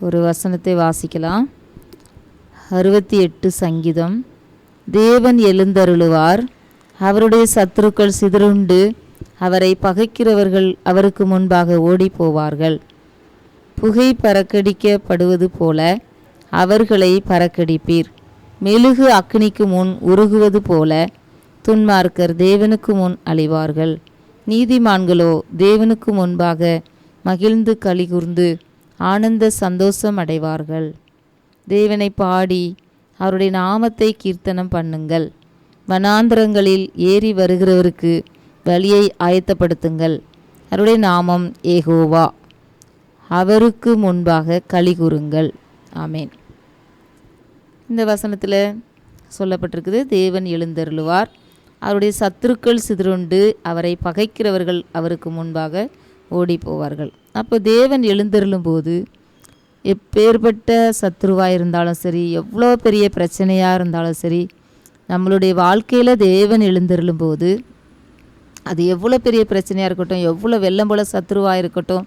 ஒரு வசனத்தை வாசிக்கலாம். அறுபத்தி எட்டு சங்கீதம். தேவன் எழுந்தருளுவார். அவருடைய சத்துருக்கள் சிதறுண்டு அவரை பகைக்கிறவர்கள் அவருக்கு முன்பாக ஓடிப் போவார்கள் புகை பறக்கடிக்கப்படுவது போல அவர்களை பறக்கடிப்பீர். மெழுகு அக்னிக்கு முன் உருகுவது போல துன்மார்க்கர் தேவனுக்கு முன் அழிவார்கள். நீதிமான்களோ தேவனுக்கு முன்பாக மகிழ்ந்து கலிகூர்ந்து ஆனந்த சந்தோஷம் அடைவார்கள். தேவனை பாடி அவருடைய நாமத்தை கீர்த்தனம் பண்ணுங்கள். வனாந்திரங்களில் ஏறி வருகிறவருக்கு வழியை ஆயத்தப்படுத்துங்கள். அவருடைய நாமம் ஏகோவா அவருக்கு முன்பாக களி கூறுங்கள். ஆமேன். இந்த வசனத்தில் சொல்லப்பட்டிருக்குது தேவன் எழுந்தருளுவார். அவருடைய சத்துருக்கள் சிதறுண்டு அவரை பகைக்கிறவர்கள் அவருக்கு முன்பாக ஓடி போவார்கள். அப்போ தேவன் எழுந்தருளும் போது எப்பேற்பட்ட சத்ருவாக இருந்தாலும் சரி எவ்வளோ பெரிய பிரச்சனையாக இருந்தாலும் சரி நம்மளுடைய வாழ்க்கையில் தேவன் எழுந்தருளும் போது அது எவ்வளோ பெரிய பிரச்சனையாக இருக்கட்டும் எவ்வளோ வெள்ளம் போல சத்ருவாக இருக்கட்டும்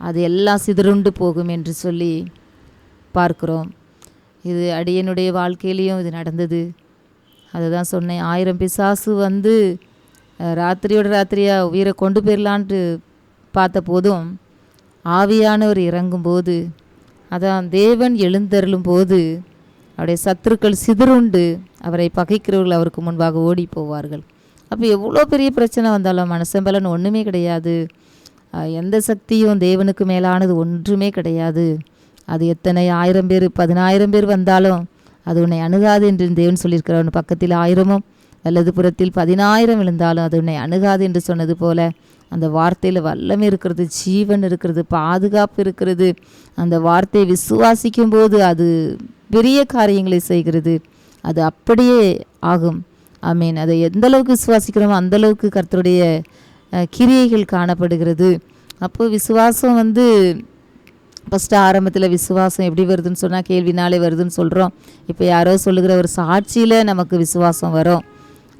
அது எல்லாம் சிதறுண்டு போகும் என்று சொல்லி பார்க்குறோம். இது அடியனுடைய வாழ்க்கையிலையும் இது நடந்தது. அதை தான் சொன்னேன் ஆயிரம் பிசாசு வந்து ராத்திரியோட ராத்திரியாக உயிரை கொண்டு போயிடலான்ட்டு பார்த்த போதும் ஆவியானவர் இறங்கும்போது அதான் தேவன் எழுந்தருளும் போது அவருடைய சத்துருக்கள் சிதறுண்டு அவரை பகைக்கிறவர்கள் அவருக்கு முன்பாக ஓடி போவார்கள் அப்போ எவ்வளோ பெரிய பிரச்சனை வந்தாலும் மனுஷன் பலன் ஒன்றுமே கிடையாது. எந்த சக்தியும் தேவனுக்கு மேலானது ஒன்றுமே கிடையாது. அது எத்தனை ஆயிரம் பேர் பதினாயிரம் பேர் வந்தாலும் அது உன்னை அணுகாது என்று தேவன் சொல்லியிருக்கிறவன் பக்கத்தில் ஆயிரமும் வலது புறத்தில் பதினாயிரம் விழுந்தாலும் அது உன்னை அணுகாது என்று சொன்னது போல அந்த வார்த்தையில் வல்லமை இருக்கிறது ஜீவன் இருக்கிறது பாதுகாப்பு இருக்கிறது. அந்த வார்த்தையை விசுவாசிக்கும் போது அது பெரிய காரியங்களை செய்கிறது. அது அப்படியே ஆகும். ஐ மீன் அதை எந்த அளவுக்கு விசுவாசிக்கிறோமோ அந்தளவுக்கு கர்த்தருடைய கிரியைகள் காணப்படுகிறது. அப்போது விசுவாசம் வந்து ஃபஸ்ட்டு ஆரம்பத்தில் விசுவாசம் எப்படி வருதுன்னு சொன்னால் கேள்வினாலே வருதுன்னு சொல்கிறோம் இப்போ யாரோ சொல்லுகிற ஒரு சாட்சியில் நமக்கு விசுவாசம் வரும்.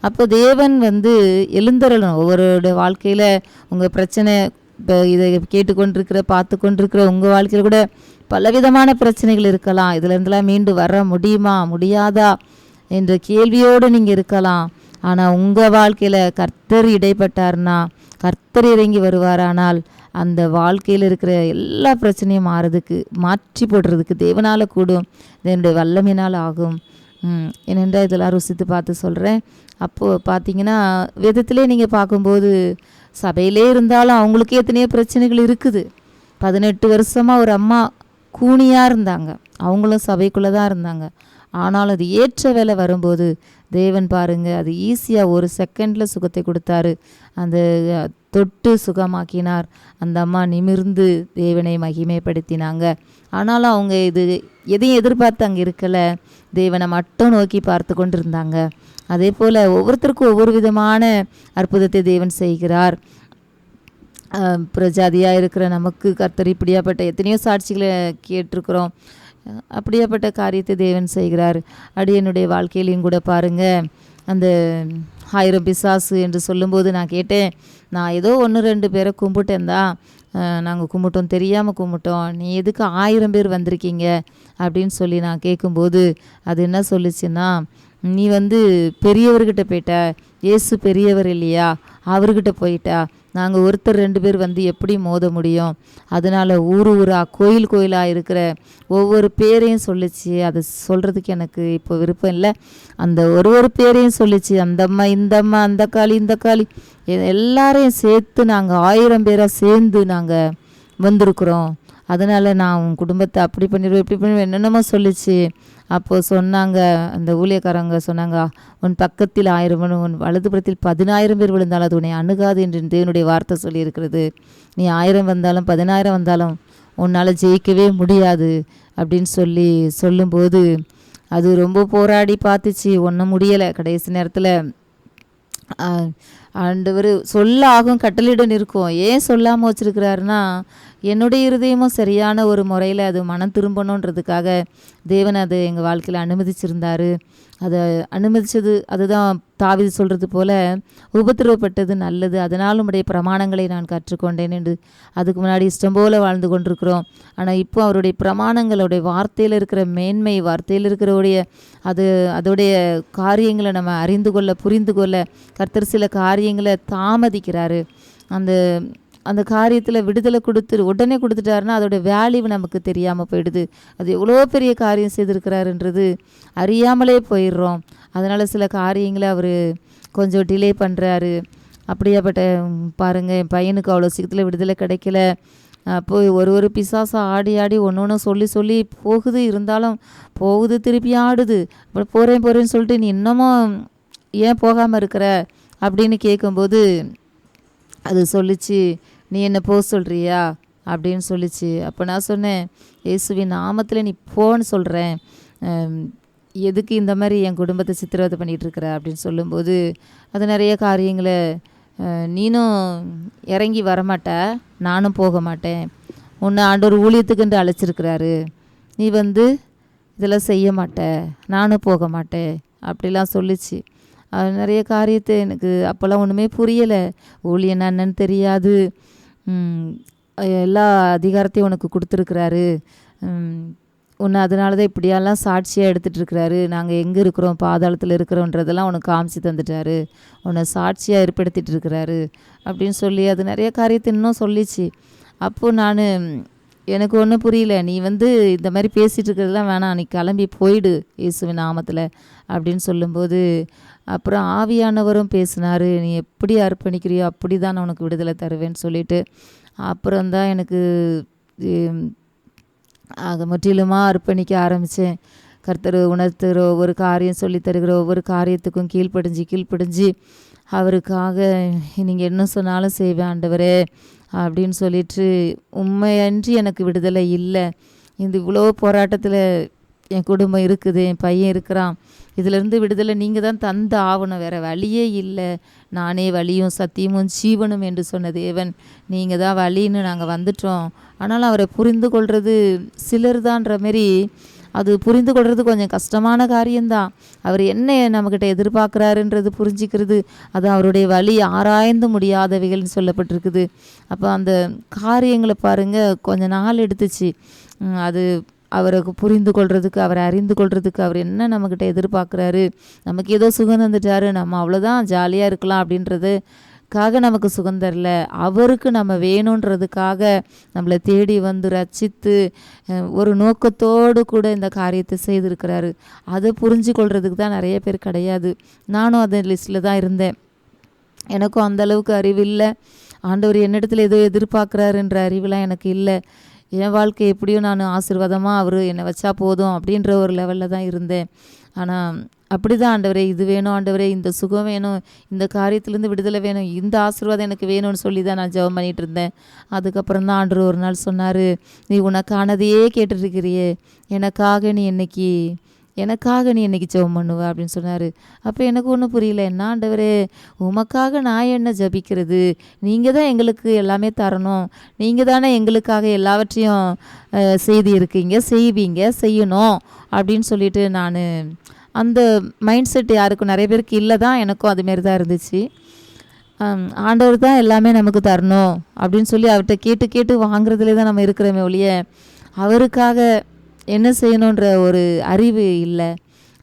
அப்போ தேவன் வந்து எழுந்தரணும் ஒவ்வொருடைய வாழ்க்கையில் உங்கள் பிரச்சனை இப்போ இதை கேட்டுக்கொண்டிருக்கிற பார்த்து கொண்டிருக்கிற உங்கள் வாழ்க்கையில் கூட பலவிதமான பிரச்சனைகள் இருக்கலாம். இதுலேருந்துலாம் மீண்டு வர முடியுமா? முடியாதா? என்ற கேள்வியோடு நீங்கள் இருக்கலாம். ஆனால் உங்கள் வாழ்க்கையில் கர்த்தர் இடைப்பட்டார்னா கர்த்தர் இறங்கி வருவாரானால் அந்த வாழ்க்கையில் இருக்கிற எல்லா பிரச்சனையும் மாறதுக்கு மாற்றி போடுறதுக்கு தேவனால் கூடும். இதனுடைய வல்லமையினால் ஆகும். ஏனென்றால் இதெல்லாம் ருசித்து பார்த்து சொல்கிறேன். அப்போது பார்த்தீங்கன்னா விதத்திலே நீங்கள் பார்க்கும்போது சபையிலே இருந்தாலும் அவங்களுக்கே எத்தனையோ பிரச்சனைகள் இருக்குது. பதினெட்டு வருஷமாக ஒரு அம்மா கூனியாக இருந்தாங்க. அவங்களும் சபைக்குள்ளே தான் இருந்தாங்க. ஆனாலும் அது ஏற்ற வேலை வரும்போது தேவன் பாருங்க அது ஈஸியாக ஒரு செகண்டில் சுகத்தை கொடுத்தாரு. அந்த தொட்டு சுகமாக்கினார். அந்த அம்மா நிமிர்ந்து தேவனை மகிமைப்படுத்தினாங்க. ஆனாலும் அவங்க இது எதையும் எதிர்பார்த்து அங்கே இருக்கலை. தேவனை மட்டும் நோக்கி பார்த்து கொண்டு இருந்தாங்க அதே போல் ஒவ்வொருத்தருக்கும் ஒவ்வொரு விதமான அற்புதத்தை தேவன் செய்கிறார். பிரஜாதியாக இருக்கிற நமக்கு கர்த்தர் இப்படியாப்பட்ட எத்தனையோ சாட்சிகளை கேட்டிருக்கிறோம். அப்படியாப்பட்ட காரியத்தை தேவன் செய்கிறார். அடியனுடைய வாழ்க்கையிலையும் கூட பாருங்கள் அந்த ஆயிரம் பிசாசு என்று சொல்லும்போது நான் கேட்டேன் நான் ஏதோ ஒன்று ரெண்டு பேரை கும்பிட்டேன் தான் நாங்கள் கும்பிட்டோம் தெரியாமல் கும்பிட்டோம். நீ எதுக்கு ஆயிரம் பேர் வந்திருக்கீங்க? அப்படின்னு சொல்லி நான் கேட்கும்போது அது என்ன சொல்லுச்சுன்னா நீ வந்து பெரியவர்கிட்ட போயிட்ட. இயேசு பெரியவர் இல்லையா? அவர்கிட்ட போயிட்டா. நாங்கள் ஒருத்தர் ரெண்டு பேர் வந்து எப்படி மோத முடியும்? அதனால் ஊர் ஊராக கோயில் கோயிலாக இருக்கிற ஒவ்வொரு பேரையும் சொல்லிச்சு. அதை சொல்கிறதுக்கு எனக்கு இப்போ விருப்பம் இல்லை. அந்த ஒரு ஒரு பேரையும் சொல்லிச்சு. அந்த அம்மா இந்த அம்மா அந்த காளி இந்த காளி. எல்லாரையும் சேர்த்து நாங்கள் ஆயிரம் பேராக சேர்ந்து நாங்கள் வந்திருக்கிறோம். அதனால் நான் உன் குடும்பத்தை அப்படி பண்ணிடுவேன் இப்படி பண்ணிடுவேன் என்னென்னமோ சொல்லிச்சு. அப்போது சொன்னாங்க அந்த ஊழியக்காரங்க சொன்னாங்க உன் பக்கத்தில் ஆயிரம் உன் வலதுபுறத்தில் பதினாயிரம் பேர் விழுந்தாலும் அது உன்னை அணுகாது என்று தேவனுடைய வார்த்தை சொல்லியிருக்கிறது. நீ ஆயிரம் வந்தாலும் பதினாயிரம் வந்தாலும் உன்னால் ஜெயிக்கவே முடியாது அப்படின்னு சொல்லி சொல்லும்போது அது ரொம்ப போராடி பார்த்துச்சு. ஒன்றும் முடியலை. கடைசி நேரத்தில் ஆண்டவர் சொல்ல ஆகும் கட்டளையிடம் இருக்கும் ஏன் சொல்லாமல் வச்சுருக்கிறாருன்னா என்னுடைய இருதயமும் சரியான ஒரு முறையில் அது மனம் திரும்பணுன்றதுக்காக தேவன் அது எங்கள் வாழ்க்கையில் அனுமதிச்சிருந்தார். அதை அனுமதித்தது அதுதான் தாவிது சொல்கிறது போல உபத்திரவப்பட்டது நல்லது. அதனால் உடைய பிரமாணங்களை நான் கற்றுக்கொண்டேன் என்று அதுக்கு முன்னாடி இஷ்டம் போல வாழ்ந்து கொண்டிருக்கிறோம். ஆனால் இப்போ அவருடைய பிரமாணங்களுடைய வார்த்தையில் இருக்கிற மேன்மை வார்த்தையில் இருக்கிறவுடைய அது அதோடைய காரியங்களை நம்ம அறிந்து கொள்ள புரிந்து கொள்ள கர்த்தர் சில காரியங்களை தாமதிக்கிறாரு. அந்த அந்த காரியத்தில் விடுதலை கொடுத்து உடனே கொடுத்துட்டாருன்னா அதோட வேல்யூ நமக்கு தெரியாமல் போயிடுது. அது எவ்வளோ பெரிய காரியம் செய்திருக்கிறாருன்றது அறியாமலே போயிடுறோம். அதனால் சில காரியங்களை அவர் கொஞ்சம் டிலே பண்ணுறாரு அப்படியாப்பட்ட பாருங்கள் என் பையனுக்கு அவ்வளோ சீக்கிரத்தில் விடுதலை கிடைக்கல. அப்போ ஒரு ஒரு பிசாசம் ஆடி ஆடி ஒன்று ஒன்று சொல்லி சொல்லி போகுது. இருந்தாலும் போகுது திருப்பி ஆடுது. அப்புறம் போகிறேன் போகிறேன்னு சொல்லிட்டு நீ இன்னமும் ஏன் போகாமல் இருக்கிற? அப்படின்னு கேட்கும்போது அது சொல்லிச்சு நீ என்ன போக சொல்கிறியா அப்படின்னு சொல்லிச்சு. அப்போ நான் சொன்னேன் இயேசுவின் நாமத்தில் நீ போன்னு சொல்கிறேன் எதுக்கு இந்த மாதிரி என் குடும்பத்தை சித்திரவதை பண்ணிகிட்ருக்குற அப்படின்னு சொல்லும்போது அது நிறைய காரியங்களை நீனும் இறங்கி வரமாட்ட. நானும் போக மாட்டேன். உன்னை ஆண்டவர் ஊழியத்துக்குன்று அழைச்சிருக்கிறாரு. நீ வந்து இதெல்லாம் செய்ய மாட்ட. நானும் போக மாட்டேன். அப்படிலாம் சொல்லிச்சு. அது நிறைய காரியத்தை எனக்கு அப்போல்லாம் ஒன்றுமே புரியலை. ஊழியன் என்னன்னு தெரியாது. எல்லா அதிகாரத்தையும் உனக்கு கொடுத்துருக்குறாரு. உன்னை அதனால தான் இப்படியெல்லாம் சாட்சியாக எடுத்துகிட்ருக்கிறாரு நாங்கள் எங்கே இருக்கிறோம்? பாதாளத்தில் இருக்கிறோன்றதெல்லாம் உனக்கு காமிச்சு தந்துட்டாரு. உன்னை சாட்சியாக ஏற்படுத்திட்டு இருக்கிறாரு அப்படின்னு சொல்லி அது நிறைய காரியத்தை இன்னும் சொல்லிச்சு. அப்போது நான் எனக்கு ஒன்றும் புரியல. நீ வந்து இந்த மாதிரி பேசிகிட்டு இருக்கிறதெல்லாம் வேணாம். நீ கிளம்பி போயிடு இயேசுவின் நாமத்தில் அப்படின்னு சொல்லும்போது அப்புறம் ஆவியானவரும் பேசினார் நீ எப்படி அர்ப்பணிக்கிறியோ அப்படி தான் நான் உனக்கு விடுதலை தருவேன்னு சொல்லிட்டு அப்புறம்தான் எனக்கு அதை முற்றிலுமாக அர்ப்பணிக்க ஆரம்பித்தேன் கர்த்தர் உணர்த்துகிற ஒவ்வொரு காரியம் சொல்லி தருகிற ஒவ்வொரு காரியத்துக்கும் கீழ்ப்படிஞ்சு கீழ்ப்படிஞ்சு அவருக்காக நீங்கள் என்ன சொன்னாலும் செய்வேன் ஆண்டவரே அப்படின்னு சொல்லிட்டு உண்மையன்றி எனக்கு விடுதலை இல்லை. இந்த இவ்வளோ போராட்டத்தில் என் குடும்பம் இருக்குது என் பையன் இருக்கிறான். இதிலிருந்து விடுதலை நீங்கள் தான் தந்த ஆகணும். வேறு வழியே இல்லை. நானே வழியும் சத்தியமும் ஜீவனும் என்று சொன்ன தேவன் நீங்கள் தான் வழின்னு நாங்கள் வந்துட்டோம். ஆனாலும் அவரை புரிந்து கொள்வது சிலர் தான்ற மாரி அது புரிந்து கொள்வது கொஞ்சம் கஷ்டமான காரியம்தான். அவர் என்ன நம்மக்கிட்ட எதிர்பார்க்குறாருன்றது புரிஞ்சிக்கிறது. அது அவருடைய வழி ஆராய்ந்து முடியாதவைகள்னு சொல்லப்பட்டிருக்குது. அப்போ அந்த காரியங்களை பாருங்கள் கொஞ்ச நாள் எடுத்துச்சு. அது அவருக்கு புரிந்து கொள்கிறதுக்கு அவரை அறிந்து கொள்கிறதுக்கு அவர் என்ன நம்மக்கிட்ட எதிர்பார்க்குறாரு? நமக்கு ஏதோ சுகம் தந்துட்டாரு நம்ம அவ்வளோதான் ஜாலியாக இருக்கலாம் அப்படின்றதுக்காக நமக்கு சுகம் தரல. அவருக்கு நம்ம வேணுன்றதுக்காக நம்மளை தேடி வந்து ரச்சித்து ஒரு நோக்கத்தோடு கூட இந்த காரியத்தை செய்திருக்கிறாரு. அதை புரிஞ்சு கொள்றதுக்கு தான் நிறைய பேர் கிடையாது. நானும் அந்த லிஸ்ட்டில் தான் இருந்தேன். எனக்கும் அந்தளவுக்கு அறிவு இல்லை. ஆண்டவர் என்னிடத்துல ஏதோ எதிர்பார்க்குறாருன்ற அறிவுலாம் எனக்கு இல்லை. என் வாழ்க்கை எப்படியும் நான் ஆசீர்வாதமாக அவர் என்னை வச்சா போதும் அப்படின்ற ஒரு லெவலில் தான் இருந்தேன். ஆனால் அப்படி தான் ஆண்டவரே இது வேணும் ஆண்டவரே இந்த சுகம் வேணும் இந்த காரியத்திலேருந்து விடுதலை வேணும் இந்த ஆசீர்வாதம் எனக்கு வேணும்னு சொல்லி தான் நான் ஜெபம் பண்ணிகிட்டு இருந்தேன். அதுக்கப்புறம் தான் ஆண்டு ஒரு நாள் சொன்னார் நீ உனக்கானதையே கேட்டுருக்கிறியே எனக்காக நீ இன்னைக்கு எனக்காக நீ என்னைக்கு ஜெபம் பண்ணுவ? அப்படின்னு சொன்னார். அப்போ எனக்கு ஒன்றும் புரியல. என்ன ஆண்டவரே உமக்காக நான் என்ன ஜபிக்கிறது? நீங்கள் தான் எங்களுக்கு எல்லாமே தரணும். நீங்கள் தானே எங்களுக்காக எல்லாவற்றையும் செய்தி செய்து இருக்கீங்க. செய்வீங்க. செய்யணும். அப்படின்னு சொல்லிட்டு நான் அந்த மைண்ட் செட் யாருக்கும் நிறைய பேருக்கு இல்லை தான் எனக்கும் அதுமாரி தான் இருந்துச்சு. ஆண்டவர் தான் எல்லாமே நமக்கு தரணும். அப்படின்னு சொல்லி அவர்கிட்ட கேட்டு கேட்டு வாங்குறதுலே தான் நம்ம இருக்கிறோமே ஒழிய அவருக்காக என்ன செய்யணுன்ற ஒரு அறிவு இல்லை.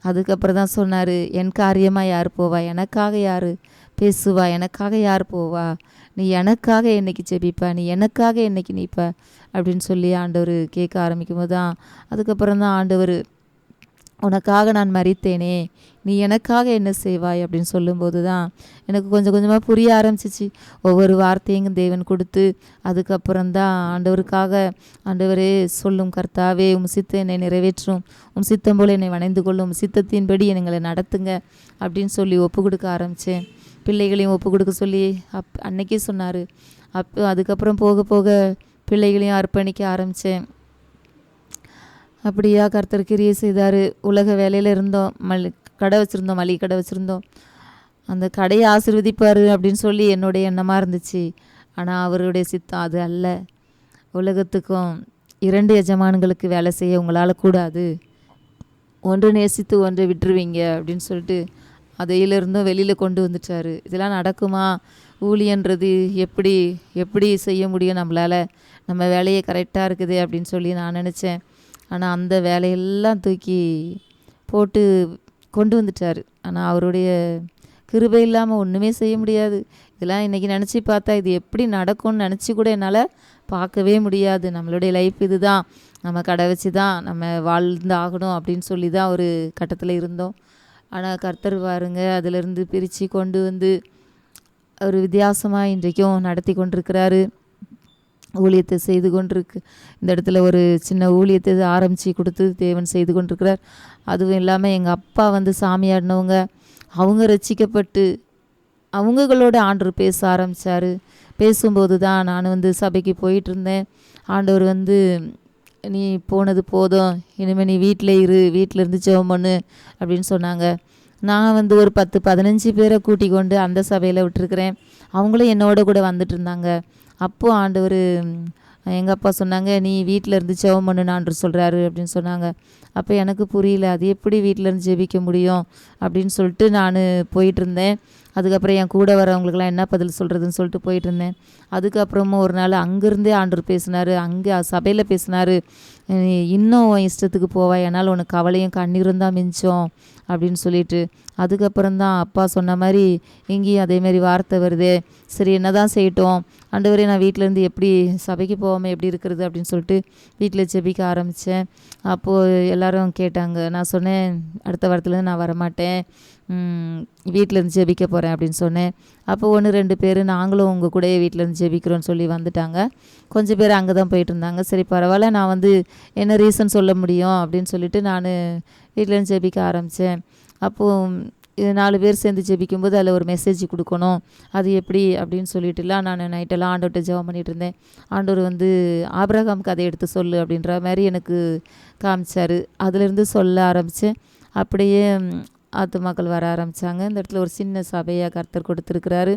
அதுக்கப்புறம் தான் சொன்னார் என் காரியமாக யார் போவா? எனக்காக யார் பேசுவா? எனக்காக யார் போவா? நீ எனக்காக என்னைக்கு செபிப்பா நீ எனக்காக என்னைக்கு நிற்ப அப்படின்னு சொல்லி ஆண்டவர் கேட்க ஆரம்பிக்கும் போது தான் அதுக்கப்புறம் தான் ஆண்டவர் உனக்காக நான் மறித்தேனே நீ எனக்காக என்ன செய்வாய்? அப்படின்னு சொல்லும்போது தான் எனக்கு கொஞ்சம் கொஞ்சமாக புரிய ஆரம்பிச்சிச்சு. ஒவ்வொரு வார்த்தையும் தேவன் கொடுத்து அதுக்கப்புறம் தான் ஆண்டவருக்காக ஆண்டவரே சொல்லும் கர்த்தாவே உம் சித்தம் என்னை நிறைவேற்றும். உம் சித்தம் போல் என்னை வணைந்து கொள்ளும். உம் சித்தத்தின்படி எங்களை நடத்துங்க. அப்படின்னு சொல்லி ஒப்பு கொடுக்க ஆரம்பித்தேன் பிள்ளைகளையும் ஒப்பு கொடுக்க சொல்லி அப் அன்னைக்கே சொன்னார். அப்போ அதுக்கப்புறம் போக போக பிள்ளைகளையும் அர்ப்பணிக்க ஆரம்பித்தேன் அப்படியா கர்த்தர் கிரியை செய்தார். உலக வேலையில் இருந்தோம். மல்லி கடை வச்சுருந்தோம் மளிகை கடை வச்சுருந்தோம். அந்த கடையை ஆசீர்வதிப்பார் அப்படின்னு சொல்லி என்னுடைய எண்ணமாக இருந்துச்சு. ஆனால் அவருடைய சித்தம் அது அல்ல. உலகத்துக்கும் இரண்டு எஜமான்களுக்கு வேலை செய்ய உங்களால் கூடாது. ஒன்று நேசித்து ஒன்றை விட்டுருவீங்க அப்படின்னு சொல்லிட்டு அதையிலிருந்தும் வெளியில் கொண்டு வந்துட்டார். இதெல்லாம் நடக்குமா? ஊழியன்றது எப்படி எப்படி செய்ய முடியும் நம்மளால்? நம்ம வேலையை கரெக்டாக இருக்குது அப்படின்னு சொல்லி நான் நினச்சேன். ஆனால் அந்த வேலையெல்லாம் தூக்கி போட்டு கொண்டு வந்துட்டார். ஆனால் அவருடைய கிருபை இல்லாமல் ஒன்றுமே செய்ய முடியாது. இதெல்லாம் இன்றைக்கி நினச்சி பார்த்தா இது எப்படி நடக்கும்னு நினச்சி கூட என்னால் பார்க்கவே முடியாது. நம்மளுடைய லைஃப் இது தான் நம்ம கடை வச்சு தான் நம்ம வாழ்ந்து ஆகணும் அப்படின்னு சொல்லி தான் ஒரு கட்டத்தில் இருந்தோம். ஆனால் கர்த்தர் பாருங்க அதிலிருந்து பிரித்து கொண்டு வந்து ஒரு வித்தியாசமாக இன்றைக்கும் நடத்தி கொண்டிருக்கிறாரு. ஊழியத்தை செய்து கொண்டிருக்கு. இந்த இடத்துல ஒரு சின்ன ஊழியத்தை ஆரம்பித்து கொடுத்து தேவன் செய்து கொண்டிருக்கிறார். அதுவும் இல்லாமல் எங்கள் அப்பா வந்து சாமியாடினவங்க அவங்க ரட்சிக்கப்பட்டு அவங்களோட ஆண்டவர் பேச ஆரம்பித்தார் பேசும்போது தான் நான் வந்து சபைக்கு போயிட்டு இருந்தேன். ஆண்டவர் வந்து நீ போனது போதும். இனிமேல் நீ வீட்டில் இரு. வீட்டில் இருந்து ஜெபம் பண்ணு. அப்படின்னு சொன்னாங்க. நான் வந்து ஒரு பத்து பதினஞ்சு பேரை கூட்டி கொண்டு அந்த சபையில் விட்டுருக்குறேன். அவங்களும் என்னோட கூட வந்துட்டு இருந்தாங்க. அப்போது ஆண்டவர் எங்கள் அப்பா சொன்னாங்க நீ வீட்டில் இருந்து ஜெபம் பண்ணுன்னு சொல்கிறாரு அப்படின்னு சொன்னாங்க. அப்போ எனக்கு புரியல அது எப்படி வீட்டில் இருந்து ஜெபிக்க முடியும்? அப்படின்னு சொல்லிட்டு நான் போயிட்டுருந்தேன் அதுக்கப்புறம் என் கூட வரவங்களுக்கெல்லாம் என்ன பதில் சொல்கிறதுன்னு சொல்லிட்டு போயிட்டுருந்தேன் அதுக்கப்புறமும் ஒரு நாள் அங்கேருந்தே ஆண்டவர் பேசினார். அங்கே சபையில் பேசினார். இன்னும் உன் இஷ்டத்துக்கு போவா என்னால் உனக்கு கவலையும் கண்ணீரும் தான் மிஞ்சம். அப்படின்னு சொல்லிட்டு அதுக்கப்புறம் தான் அப்பா சொன்ன மாதிரி இங்கேயும் அதேமாரி வார்த்தை வருது. சரி என்ன தான் செய்யட்டும். ஆண்டவரே நான் வீட்டிலேருந்து எப்படி சபைக்கு போகாமல் எப்படி இருக்கிறது அப்படின்னு சொல்லிட்டு வீட்டில் செபிக்க ஆரம்பித்தேன் அப்போது எல்லாரும் கேட்டாங்க நான் சொன்னேன் அடுத்த வாரத்துலேருந்து நான் வரமாட்டேன். வீட்டிலேருந்து ஜெபிக்க போகிறேன் அப்படின்னு சொன்னேன். அப்போ ஒன்று ரெண்டு பேர் நாங்களும் உங்கள் கூடயே வீட்டிலேருந்து ஜெபிக்கிறோன்னு சொல்லி வந்துட்டாங்க. கொஞ்சம் பேர் அங்கே தான் போயிட்டு இருந்தாங்க. சரி பரவாயில்ல நான் வந்து என்ன ரீசன் சொல்ல முடியும் அப்படின்னு சொல்லிட்டு நான் வீட்டிலேருந்து ஜெபிக்க ஆரம்பித்தேன் அப்போது இது நாலு பேர் சேர்ந்து ஜெபிக்கும்போது அதில் ஒரு மெசேஜ் கொடுக்கணும். அது எப்படி அப்படின்னு சொல்லிட்டுலாம் நான் நைட்டெல்லாம் ஆண்டவர்கிட்ட ஜெபம் பண்ணிகிட்டு இருந்தேன். ஆண்டவர் வந்து ஆபிரகாம் கதை எடுத்து சொல்லு அப்படின்ற மாதிரி எனக்கு காமிச்சார். அதிலிருந்து சொல்ல ஆரம்பித்தேன் அப்படியே ஆத்துமாக்கள் வர ஆரம்பித்தாங்க இந்த இடத்துல ஒரு சின்ன சபையாக கர்த்தர் கொடுத்துருக்கிறாரு.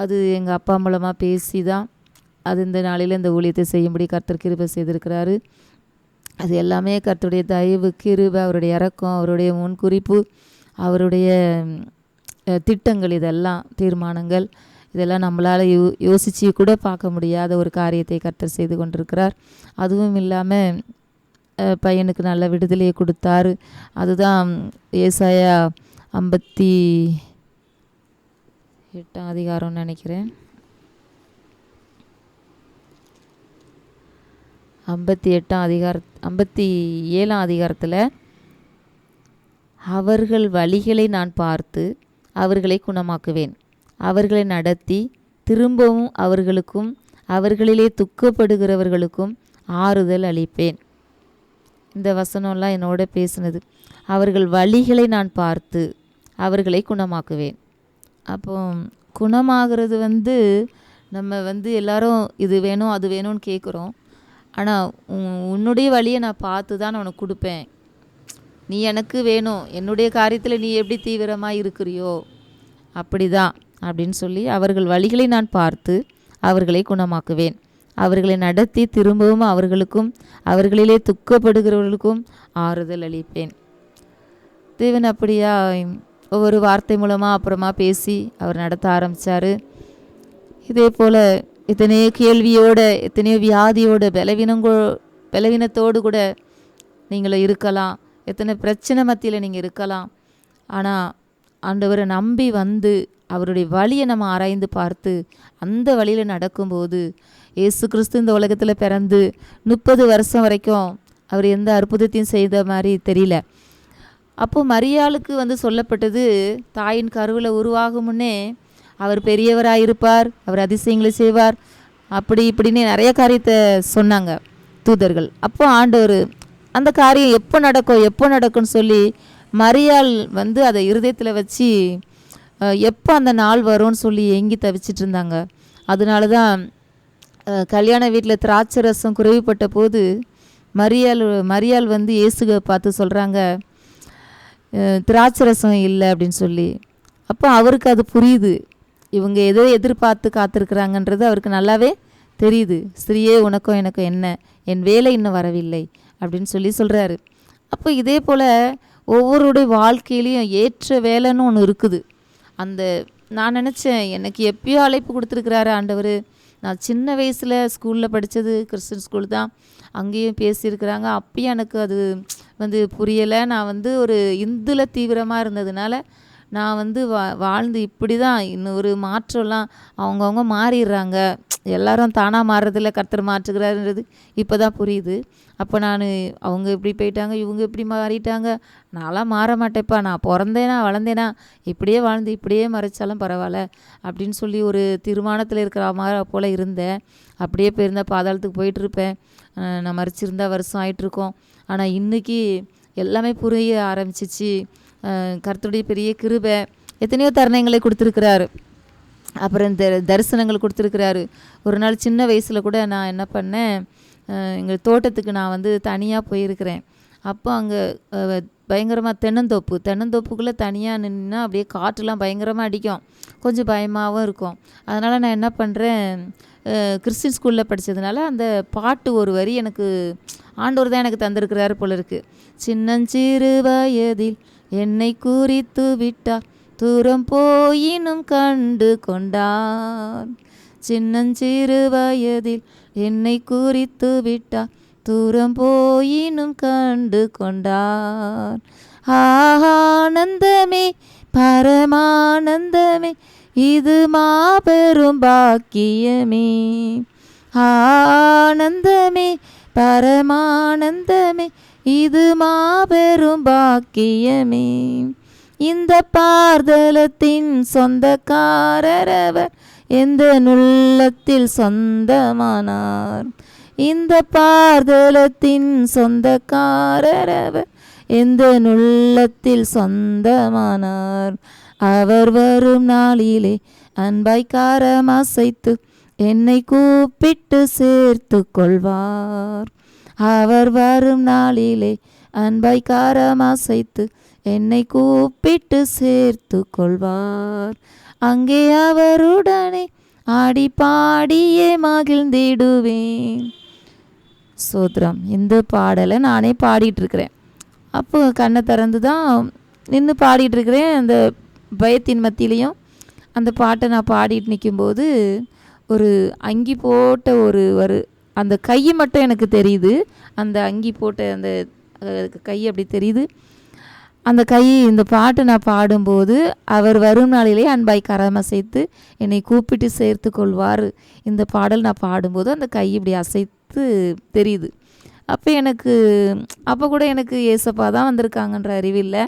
அது எங்கள் அப்பா மூலமாக பேசி தான் அது இந்த நாளில் இந்த ஊழியத்தை செய்யும்படி கர்த்தர் கிருபை செய்திருக்கிறாரு. அது எல்லாமே கர்த்தருடைய தயவு கிருபை அவருடைய இறக்கம் அவருடைய முன்குறிப்பு அவருடைய திட்டங்கள் இதெல்லாம் தீர்மானங்கள் இதெல்லாம் நம்மளால் யோ யோசித்து கூட பார்க்க முடியாத ஒரு காரியத்தை கர்த்தர் செய்து கொண்டிருக்கிறார். அதுவும் இல்லாமல் பையனுக்கு நல்ல விடுதலையை கொடுத்தாரு. அதுதான் ஏசாயா ஐம்பத்தி எட்டாம் அதிகாரம்னு நினைக்கிறேன். ஐம்பத்தி எட்டாம் அதிகார ஐம்பத்தி ஏழாம் அதிகாரத்தில் அவர்கள் வழிகளை நான் பார்த்து அவர்களை குணமாக்குவேன். அவர்களை நடத்தி திரும்பவும் அவர்களுக்கும் அவர்களிலே துக்கப்படுகிறவர்களுக்கும் ஆறுதல் அளிப்பேன். இந்த வசனம்லாம் என்னோட பேசினது. அவர்கள் வழிகளை நான் பார்த்து அவர்களை குணமாக்குவேன். அப்போ குணமாகிறது வந்து நம்ம வந்து எல்லாரும் இது வேணும் அது வேணும்னு கேட்குறோம் ஆனால் உன்னுடைய வழியை நான் பார்த்து தான் நான் உனக்கு கொடுப்பேன். நீ எனக்கு வேணும். என்னுடைய காரியத்தில் நீ எப்படி தீவிரமாக இருக்கிறியோ அப்படிதான் அப்படின்னு சொல்லி அவர்கள் வழிகளை நான் பார்த்து அவர்களை குணமாக்குவேன். அவர்களை நடத்தி திரும்பவும் அவர்களுக்கும் அவர்களிலே துக்கப்படுகிறவர்களுக்கும் ஆறுதல் அளிப்பேன். தேவன் அப்படியா ஒவ்வொரு வார்த்தை மூலமாக அப்புறமா பேசி அவர் நடத்த ஆரம்பித்தார் இதே போல் எத்தனையோ கேள்வியோட எத்தனையோ வியாதியோட பலவீனங்கோ பலவீனத்தோடு கூட நீங்கள் இருக்கலாம். எத்தனை பிரச்சனை மத்தியில் நீங்கள் இருக்கலாம். ஆனால் ஆண்டவரை நம்பி வந்து அவருடைய வழியை நம்ம ஆராய்ந்து பார்த்து அந்த வழியில் நடக்கும்போது இயேசு கிறிஸ்து இந்த உலகத்தில் பிறந்து முப்பது வருஷம் வரைக்கும் அவர் எந்த அற்புதத்தையும் செய்த மாதிரி தெரியல. அப்போது மரியாளுக்கு வந்து சொல்லப்பட்டது தாயின் கருவில் உருவாகும் முன்னே அவர் பெரியவராக இருப்பார் அவர் அதிசயங்களை செய்வார் அப்படி இப்படின்னு நிறைய காரியத்தை சொன்னாங்க தூதர்கள். அப்போ ஆண்டவர் அந்த காரியம் எப்போ நடக்கும் எப்போ நடக்கும்னு சொல்லி மரியாள் வந்து அதை இருதயத்தில் வச்சு எப்போ அந்த நாள் வரும்னு சொல்லி ஏங்கி தவிச்சிட்டு இருந்தாங்க அதனால தான் கல்யாண வீட்டில் திராட்சை ரசம் குறைவுபட்ட போது மரியாள் மரியாள் வந்து இயேசுக பார்த்து சொல்கிறாங்க திராட்சை ரசம் இல்லை அப்படின்னு சொல்லி. அப்போ அவருக்கு அது புரியுது. இவங்க எதோ எதிர்பார்த்து காத்திருக்கிறாங்கன்றது அவருக்கு நல்லாவே தெரியுது. ஸ்திரீயே உனக்கும் எனக்கும் என்ன? என் வேலை இன்னும் வரவில்லை அப்படின்னு சொல்லி சொல்கிறாரு அப்போ இதே போல் ஒவ்வொருடைய வாழ்க்கையிலையும் ஏற்ற வேலைன்னு ஒன்று இருக்குது. அந்த நான் நினச்சேன் எனக்கு எப்பயோ அழைப்பு கொடுத்துருக்குறாரு ஆண்டவர். நான் சின்ன வயசில் ஸ்கூலில் படித்தது கிறிஸ்டின் ஸ்கூல் தான். அங்கேயும் பேசியிருக்கிறாங்க. அப்பயும் எனக்கு அது வந்து புரியலை. நான் வந்து ஒரு இந்துல தீவிரமாக இருந்ததுனால நான் வந்து வா வாழ்ந்து இப்படி தான் இன்னொரு மாற்றம்லாம் அவங்கவுங்க மாறிடுறாங்க. எல்லாரும் தானாக மாறுறதில்ல கர்த்தர் மாற்றுகிறாருன்றது இப்போ தான் புரியுது. அப்போ நான் அவங்க இப்படி போயிட்டாங்க இவங்க இப்படி மாறிட்டாங்க. நான்லாம் மாற மாட்டேப்பா நான் பிறந்தேனா வளர்ந்தேனா இப்படியே வாழ்ந்து இப்படியே மறைச்சாலும் பரவாயில்ல அப்படின்னு சொல்லி ஒரு தீர்மானத்தில் இருக்கிற மாதிரி போல் இருந்தேன். அப்படியே போயிருந்தா பாதாளத்துக்கு போயிட்டுருப்பேன் நான் மறைச்சிருந்தா வருஷம் ஆகிட்டுருக்கோம் ஆனால் இன்றைக்கி எல்லாமே புரிய ஆரம்பிச்சிச்சு. கருத்துடைய பெரிய கிருபை எத்தனையோ தருணங்களை கொடுத்துருக்கிறாரு. அப்புறம் இந்த தரிசனங்கள் கொடுத்துருக்கிறாரு. ஒரு நாள் சின்ன வயசில் கூட நான் என்ன பண்ணேன் எங்கள் தோட்டத்துக்கு நான் வந்து தனியாக போயிருக்கிறேன். அப்போ அங்கே பயங்கரமாக தென்னந்தோப்பு தென்னந்தோப்புக்குள்ளே தனியாக நின்னா அப்படியே காற்றுலாம் பயங்கரமாக அடிக்கும். கொஞ்சம் பயமாகவும் இருக்கும். அதனால் நான் என்ன பண்ணுறேன் கிறிஸ்டின் ஸ்கூலில் படித்ததுனால அந்த பாட்டு ஒரு வரி எனக்கு ஆண்டவர் தான் எனக்கு தந்திருக்கிறாரு போல இருக்குது சின்னஞ்சிறு வயதில் என்னை குறித்து விட்டார். தூரம் போயினும் கண்டு கொண்டார். சின்னஞ்சிறு வயதில் என்னை குறித்து விட்டார். தூரம் போயினும் கண்டு கொண்டார். ஆனந்தமே பரமானந்தமே இது மாபெரும் பாக்கியமே. ஆனந்தமே பரமானந்தமே இது மாபெரும் பாக்கியமே. இந்த பார்தலத்தின் சொந்தக்காரரவர் எந்த நுள்ளத்தில் சொந்தமானார்? இந்த பார்தலத்தின் சொந்தக்காரரவர் எந்த நுள்ளத்தில் சொந்தமானார்? அவர் வரும் நாளிலே அன்பாய்க்காரம் அசைத்து என்னை கூப்பிட்டு சேர்த்து கொள்வார். அவர் வரும் நாளிலே அன்பாய் காரம் அசைத்து என்னை கூப்பிட்டு சேர்த்து கொள்வார். அங்கே அவருடனே ஆடி பாடியே மகிழ்ந்திடுவேன். சோத்ரம் இந்த பாடலை நானே பாடிட்டு இருக்கிறேன் அப்போ கண்ணை திறந்து தான் நின்று பாடிட்டு இருக்கிறேன் அந்த பயத்தின் மத்தியிலையும் அந்த பாட்டை நான் பாடிட்டு நிற்கும்போது ஒரு அங்கி போட்ட ஒரு ஒரு அந்த கை மட்டும் எனக்கு தெரியுது. அந்த அங்கி போட்ட அந்த கை அப்படி தெரியுது. அந்த கை இந்த பாட்டு நான் பாடும்போது அவர் வரும் நாளிலே அன்பாய் கரம் அசைத்து என்னை கூப்பிட்டு சேர்த்து கொள்வார். இந்த பாடல் நான் பாடும்போது அந்த கை இப்படி அசைத்து தெரியுது. அப்போ எனக்கு அப்போ கூட எனக்கு ஏசப்பா தான் வந்திருக்காங்கன்ற அறிவில்லை.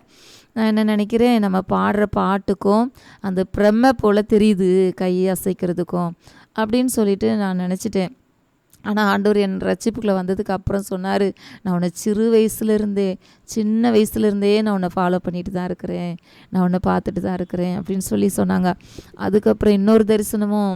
நான் என்ன நினைக்கிறேன் நம்ம பாடுற பாட்டுக்கும் அந்த பிரம்மை போல் தெரியுது கை அசைக்கிறதுக்கும் அப்படின்னு சொல்லிட்டு நான் நினச்சிட்டேன். ஆனால் ஆண்டவர் என் ரட்சிப்புக்குள்ளே வந்ததுக்கு அப்புறம் சொன்னார் நான் உன்னை சிறு வயசுலேருந்தே சின்ன வயசுலேருந்தே நான் உன்னை ஃபாலோ பண்ணிட்டு தான் இருக்கிறேன். நான் உன்னை பார்த்துட்டு தான் இருக்கிறேன். அப்படின்னு சொல்லி சொன்னாங்க. அதுக்கப்புறம் இன்னொரு தரிசனமும்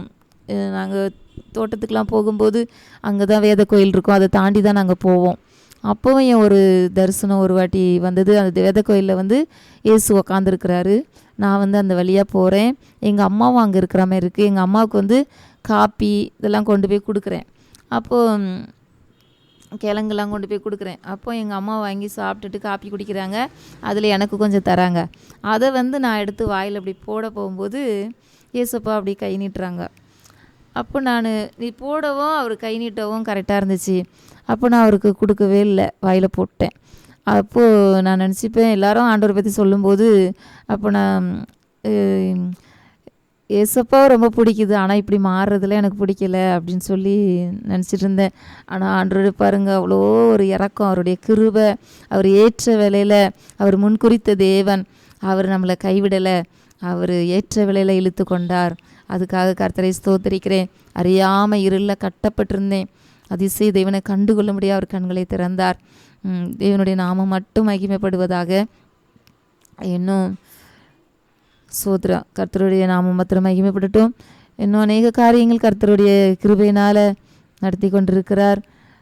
நாங்கள் தோட்டத்துக்கெலாம் போகும்போது அங்கே தான் வேத கோயில் இருக்கும். அதை தாண்டி தான் நாங்கள் போவோம். அப்போவும் என் ஒரு தரிசனம் ஒரு வாட்டி வந்தது. அந்த வேத கோயிலில் வந்து இயேசு உக்காந்துருக்கிறாரு. நான் வந்து அந்த வழியாக போகிறேன் எங்கள் அம்மாவும் அங்கே இருக்கிற மாதிரி இருக்குது எங்கள் அம்மாவுக்கு வந்து காப்பி இதெல்லாம் கொண்டு போய் கொடுக்குறேன். அப்போது கிழங்குலாம் கொண்டு போய் கொடுக்குறேன். அப்போ எங்கள் அம்மா வாங்கி சாப்பிட்டுட்டு காப்பி குடிக்கிறாங்க. அதில் எனக்கு கொஞ்சம் தராங்க. அதை வந்து நான் எடுத்து வாயில் அப்படி போட போகும்போது ஏசப்பா அப்படி கை நீட்டுறாங்க. அப்போ நான் நீ போடவும் அவர் கை நீட்டவும் கரெக்டாக இருந்துச்சு. அப்போ நான் அவருக்கு கொடுக்கவே இல்லை. வாயில் போட்டேன். அப்போது நான் நினச்சிப்பேன் எல்லாரும் ஆண்டவரை பற்றி சொல்லும்போது அப்போ நான் அஹ், ரொம்ப பிடிக்குது. ஆனால் இப்படி மாறுறதுல எனக்கு பிடிக்கல அப்படின்னு சொல்லி நினச்சிட்டு இருந்தேன். ஆனால் ஆண்டவர் பாருங்கள் அவ்வளோ ஒரு இறக்கம். அவருடைய கிருபை அவர் ஏற்ற வேலையில் அவர் முன்குறித்த தேவன் அவர் நம்மளை கைவிடலை. அவர் ஏற்ற வேலையில் இழுத்து கொண்டார். அதுக்காக கர்த்தரை ஸ்தோத்தரிக்கிறேன். அறியாமல் இருளில் கட்டப்பட்டிருந்தேன். அதிசய தேவனை கண்டுகொள்ள முடியாது அவர் கண்களை திறந்தார். தேவனுடைய நாமம் மட்டும் மகிமைப்படுவதாக. இன்னும் சோத்ரா கர்த்தருடைய நாமம் மாத்திரம் மகிமைப்படட்டும். இன்னும் அநேக காரியங்கள் கர்த்தருடைய கிருபையினால் நடத்தி கொண்டிருக்கிறார்.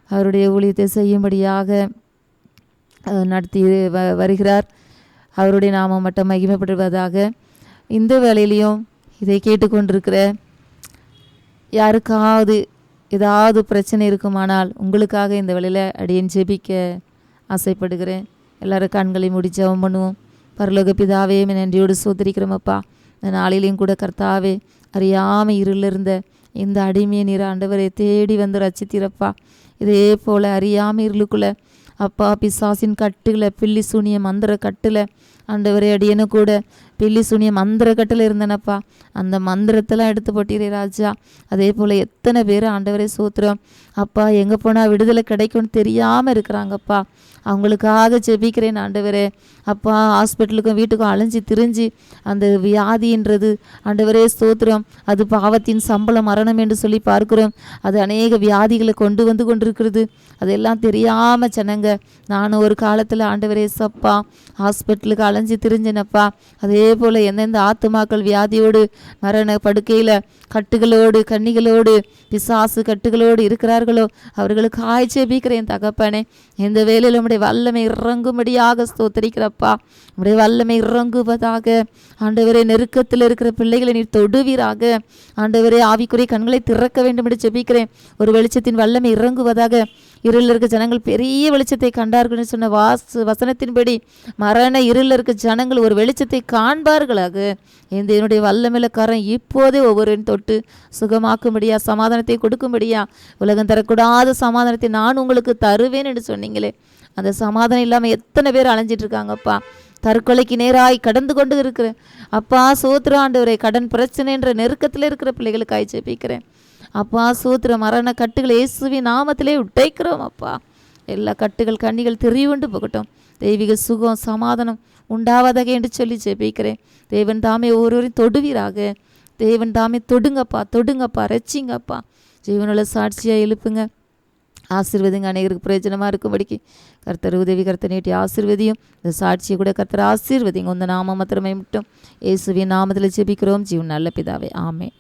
அவருடைய ஊழியத்தை செய்யும்படியாக நடத்தி வ வருகிறார். அவருடைய நாமம் மட்டும் மகிமைப்படுவதாக இந்த வேலையிலையும் இதை கேட்டுக்கொண்டிருக்கிற யாருக்காவது ஏதாவது பிரச்சனை இருக்குமானால் உங்களுக்காக இந்த வேலையில் அடியேன் ஜெபிக்க ஆசைப்படுகிறேன். எல்லோரும் கண்களை முடிச்சவம் பண்ணுவோம். பரலோக பிதாவே உம்மை நன்றியோடு சோதரிக்கிறோமப்பா. இந்த நாளிலையும் கூட கர்த்தாவே அறியாமல் இருளில் இருந்த இந்த அடிமையை நீர் ஆண்டவரை தேடி வந்து ரச்சித்திரப்பா இதே போல் அறியாமல் இருளுக்குள்ளே அப்பா பிசாசின் கட்டுகளை பில்லி சூனிய மந்திர கட்டில் ஆண்டவரே அடியனு கூட பில்லி சூனிய மந்திர கட்டில் இருந்தனப்பா. அந்த மந்திரத்தெல்லாம் எடுத்து போட்டீரே ராஜா. அதே போல் எத்தனை பேர் ஆண்டவரே சோத்துறோம் அப்பா எங்கே போனால் விடுதலை கிடைக்கும்னு தெரியாமல் இருக்கிறாங்கப்பா. அவங்களுக்காக ஜெபிக்கிறேன் ஆண்டவரே. அப்பா ஹாஸ்பிட்டலுக்கும் வீட்டுக்கும் அலைஞ்சு திரிஞ்சு அந்த வியாதின்றது ஆண்டவரே ஸ்தோத்திரம். அது பாவத்தின் சம்பளம் மரணம் என்று சொல்லி பார்க்கிறோம். அது அநேக வியாதிகளை கொண்டு வந்து கொண்டிருக்கிறது. அதெல்லாம் தெரியாமல் ஜனங்க நானும் ஒரு காலத்தில் ஆண்டவரே சப்பா ஹாஸ்பிட்டலுக்கு அலைஞ்சு திரிஞ்சனப்பா. அதே போல் எந்தெந்த ஆத்துமாக்கள் வியாதியோடு மரண படுக்கையில் கட்டுகளோடு கண்ணிகளோடு பிசாசு கட்டுகளோடு இருக்கிறார்களோ அவர்களுக்கு ஆய்ச்சபிக்கிறேன் தகப்பனே. இந்த வேலையில் உம்முடைய வல்லமை இறங்கும்படியாக ஸ்தோத்தரிக்கிறப்பா. உம்முடைய வல்லமை இறங்குவதாக. ஆண்டவரே நெருக்கத்தில் இருக்கிற பிள்ளைகளை நீர் தொடுவீராக. ஆண்டவரே ஆவிக்குரிய கண்களை திறக்க வேண்டும் என்று ஜெபிக்கிறேன். ஒரு வெளிச்சத்தின் வல்லமை இறங்குவதாக. இருளில் இருக்க ஜனங்கள் பெரிய வெளிச்சத்தை கண்டார்கள்னு சொன்ன வாசு வசனத்தின்படி மரண இருளில் இருக்க ஜனங்கள் ஒரு வெளிச்சத்தை காண்பார்களாக. இந்த என்னுடைய வல்லமிலக்காரன் இப்போதே ஒவ்வொருவரின் தொட்டு சுகமாக்கும்படியா சமாதானத்தை கொடுக்கும்படியா உலகம் தரக்கூடாத சமாதானத்தை நான் உங்களுக்கு தருவேன் என்று சொன்னீங்களே. அந்த சமாதானம் இல்லாமல் எத்தனை பேர் அலைஞ்சிட்டு இருக்காங்கப்பா தற்கொலைக்கு நேராய் கடந்து கொண்டு இருக்கிறேன் அப்பா சோத்திர ஆண்டவரை கடன் பிரச்சனைன்ற நெருக்கத்தில் இருக்கிற பிள்ளைகளுக்காய் ஜெபிக்கிறேன். அப்பா சோத்திர மரண கட்டுகள் இயேசுவி நாமத்திலே உடைக்கிறோம் அப்பா. எல்லா கட்டுகள் கண்ணிகள் தெரிவுண்டு போகட்டும். தெய்வீக சுகம் சமாதானம் உண்டாவதாக என்று சொல்லி ஜெபிக்கிறேன். தேவன் தாமே ஒவ்வொருவரையும் தொடுவீராக. தேவன் தாமே தொடுங்கப்பா தொடுங்கப்பா ரச்சிங்கப்பா ஜீவனுள்ள சாட்சியாக எழுப்புங்க. ஆசிர்வதிங்க அநேகருக்கு பிரயோஜனமாக இருக்கும்படிக்கு. கர்த்தர் உதவி கர்த்தர் நீட்டி ஆசிர்வதியும். இந்த சாட்சியை கூட கர்த்தர் ஆசீர்வதிங்க. உந்த நாம மாத்திரமே மட்டும். இயேசுவின் நாமத்தில் ஜெபிக்கிறோம். ஜீவன் நல்ல பிதாவே. ஆமே